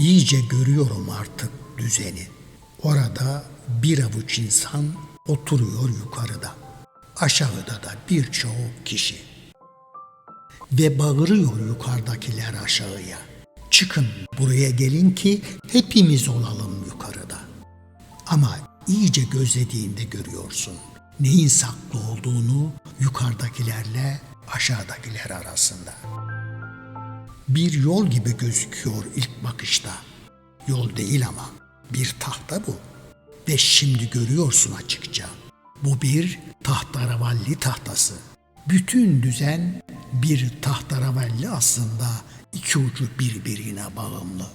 İyice görüyorum artık düzeni. Orada bir avuç insan oturuyor yukarıda. Aşağıda da birçok kişi. Ve bağırıyor yukarıdakiler aşağıya. Çıkın buraya gelin ki hepimiz olalım yukarıda. Ama iyice gözlediğinde görüyorsun. Neyin saklı olduğunu yukarıdakilerle aşağıdakiler arasında. Bir yol gibi gözüküyor ilk bakışta. Yol değil ama bir tahta bu. Ve şimdi görüyorsun açıkça. Bu bir tahtaravalli tahtası. Bütün düzen bir tahtaravalli aslında iki ucu birbirine bağımlı.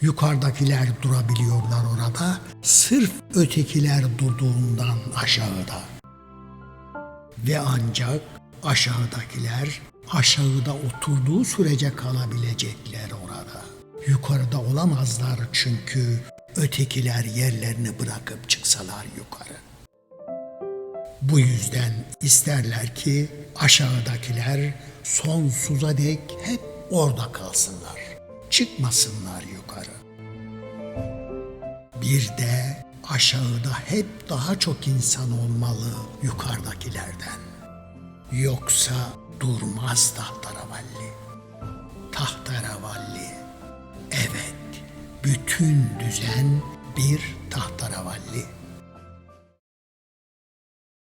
Yukarıdakiler durabiliyorlar orada, sırf ötekiler durduğundan aşağıda. Ve ancak aşağıdakiler aşağıda oturduğu sürece kalabilecekler orada. Yukarıda olamazlar çünkü ötekiler yerlerini bırakıp çıksalar yukarı. Bu yüzden isterler ki aşağıdakiler sonsuza dek hep orada kalsınlar. Çıkmasınlar yukarı. Bir de aşağıda hep daha çok insan olmalı yukarıdakilerden. Yoksa durmaz tahtaravalli. Tahtaravalli. Evet, bütün düzen bir tahtaravalli.